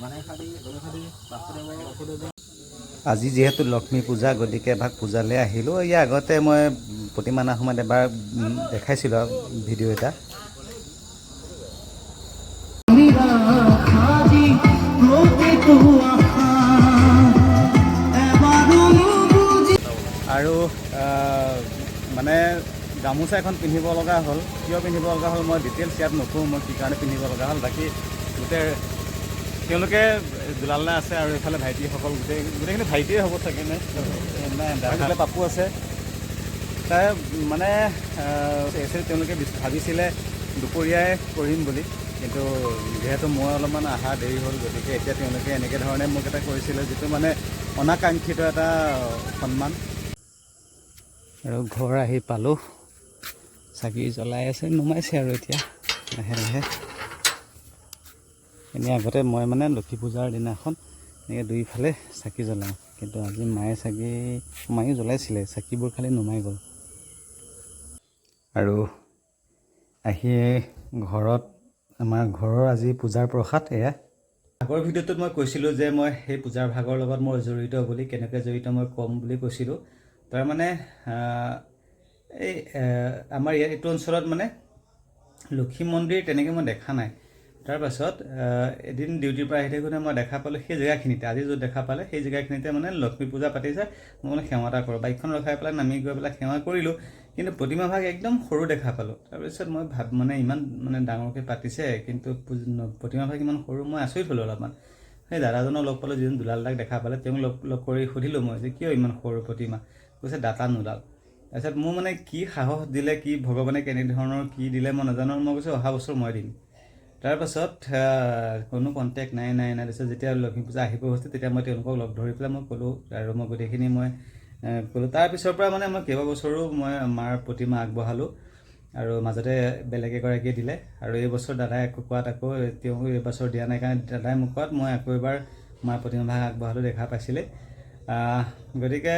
মানে খালি গলে খালি বাসুদেৱ আজি যিহেতু লক্ষ্মী পূজা গতিকে এভাগ পূজালৈ আহিলোঁ। ইয়াৰ আগতে মই প্ৰতিমানা সময়ত এবাৰ দেখাইছিলোঁ ভিডিঅ' এটা। আৰু মানে গামোচা এখন পিন্ধিব লগা হ'ল। কিয় পিন্ধিব লগা হ'ল মই ডিটেইলছ ইয়াত নকওঁ মই কি কাৰণে পিন্ধিব লগা হ'ল। বাকী গোটেই তেওঁলোকে দুলালনে আছে আৰু এইফালে ভাইটিসকল গোটেই গোটেইখিনি ভাইটিয়ে হ'ব চাগে নে? দাদাফালে পাপু আছে। তাই মানে একচুৱেলি তেওঁলোকে ভাবিছিলে দুপৰীয়াই কৰিম বুলি। কিন্তু যিহেতু মই অলপমান অহা দেৰি হ'ল গতিকে এতিয়া তেওঁলোকে এনেকৈ ধৰণে মোক এটা কৰিছিলে যিটো মানে অনাকাংক্ষিত এটা সন্মান। আৰু ঘৰ আহি পালোঁ। চাকি জ্বলাই আছে নুমাইছে আৰু এতিয়া। লাহে লাহে। এনেই আগতে মই মানে লক্ষী পূজাৰ দিনাখন এনেকৈ দুইফালে চাকি জ্বলাওঁ। কিন্তু আজি মায়ে চাকি মায়েও জ্বলাইছিলে চাকিবোৰ খালি নুমাই গ'ল। আৰু আহি ঘৰত আমাৰ ঘৰৰ আজি পূজাৰ প্ৰসাদ এয়া। আগৰ ভিডিঅ'টোত মই কৈছিলোঁ যে মই সেই পূজাৰ ভাগৰ লগত মই জড়িত বুলি কেনেকৈ জড়িত মই ক'ম বুলি কৈছিলোঁ। তাৰমানে এই আমাৰ ইয়াত এইটো অঞ্চলত মানে লক্ষী মন্দিৰ তেনেকৈ মই দেখা নাই। তাৰপাছত এদিন ডিউটিৰ পৰা আহি থাকোঁতে মই দেখা পালোঁ সেই জেগাখিনিতে, আজি য'ত দেখা পালে, সেই জেগাখিনিতে মানে লক্ষ্মী পূজা পাতিছে। মই মানে সেৱা এটা কৰোঁ। বাইকখন ৰখাই পেলাই নামি গৈ পেলাই সেৱা কৰিলোঁ। কিন্তু প্ৰতিমা ভাগ একদম সৰু দেখা পালোঁ। তাৰপিছত মই ভাব মানে ইমান মানে ডাঙৰকৈ পাতিছে, কিন্তু পূজ- ন- প্ৰতিমা ভাগ ইমান সৰু মই আচৰিত হ'লোঁ অলপমান। সেই দাদাজনক লগ পালোঁ, যিজন দুলাল দাক দেখা পালে, তেওঁক লগ লগ কৰি সুধিলোঁ মই যে, কিয় ইমান সৰু প্ৰতিমা? কৈছে, দাতা নোলাল। তাৰপিছত মোৰ মানে কি সাহস দিলে, কি ভগৱানে কেনেধৰণৰ কি দিলে মই নাজানো। মই কৈছোঁ, অহা বছৰ মই দিম। তাৰপাছত কোনো কণ্টেক্ট নাই নাই নাই। তাৰপিছত যেতিয়া লক্ষ্মী পূজা আহিব হৈছে তেতিয়া মই তেওঁলোকক লগ ধৰি পেলাই মই ক'লোঁ আৰু মই গোটেইখিনি মই ক'লোঁ। তাৰ পিছৰ পৰা মানে মই কেইবাবছৰো মই মাৰ প্ৰতিমা আগবঢ়ালোঁ আৰু মাজতে বেলেগ এগৰাকীয়ে দিলে। আৰু এই বছৰ দাদাই আকৌ কোৱাত আকৌ তেওঁ এইবছৰ দিয়া নাই কাৰণে দাদাই মোক কোৱাত মই আকৌ এবাৰ মাৰ প্ৰতিমা ভাগ আগবঢ়ালোঁ দেখা পাইছিলে। গতিকে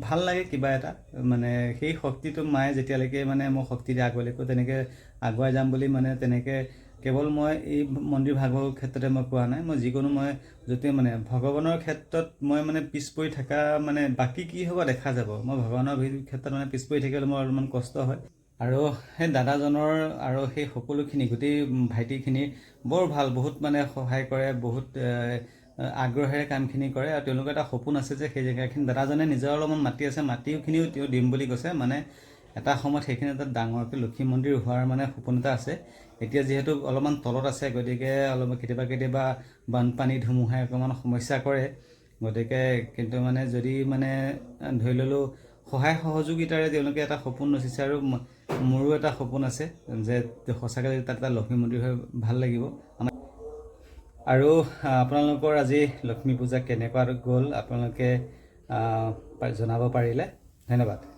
ভাল লাগে কিবা এটা মানে সেই শক্তিটো মায়ে যেতিয়ালৈকে মানে মোক শক্তি দিয়ে আগলৈকো তেনেকৈ আগুৱাই যাম বুলি মানে তেনেকৈ কেৱল মই এই মন্দিৰ ভাগৰ ক্ষেত্ৰতে মই কোৱা নাই মই যিকোনো মই য'তে মানে ভগৱানৰ ক্ষেত্ৰত মই মানে পিছ পৰি থকা মানে বাকী কি হ'ব দেখা যাব। মই ভগৱানৰ ক্ষেত্ৰত মানে পিছ পৰি থাকিলে মোৰ অলপমান কষ্ট হয়। আৰু সেই দাদাজনৰ আৰু সেই সকলোখিনি গোটেই ভাইটিখিনি বৰ ভাল বহুত মানে সহায় কৰে বহুত আগ্ৰহেৰে কামখিনি কৰে আৰু তেওঁলোকৰ এটা সপোন আছে যে সেই জেগাখিনি দাদাজনে নিজৰ অলপমান মাটি আছে মাটিখিনিও তেওঁ দিম বুলি কৈছে। মানে এটা সময়ত সেইখিনি এটা ডাঙৰকৈ লক্ষী মন্দিৰ হোৱাৰ মানে সপোন এটা আছে। এতিয়া যিহেতু অলপমান তলত আছে গতিকে অলপ কেতিয়াবা কেতিয়াবা বানপানী ধুমুহাই অকণমান সমস্যা কৰে। গতিকে কিন্তু মানে যদি মানে ধৰি ল'লোঁ সহায় সহযোগিতাৰে তেওঁলোকে এটা সপোন ৰচিছে আৰু মোৰো এটা সপোন আছে যে সঁচাকৈ তাত এটা লক্ষ্মী মন্দিৰ হৈ ভাল লাগিব। আমাৰ আৰু আপোনালোকৰ আজি লক্ষ্মী পূজা কেনেকুৱা গ'ল আপোনালোকে জনাব পাৰিলে। ধন্যবাদ।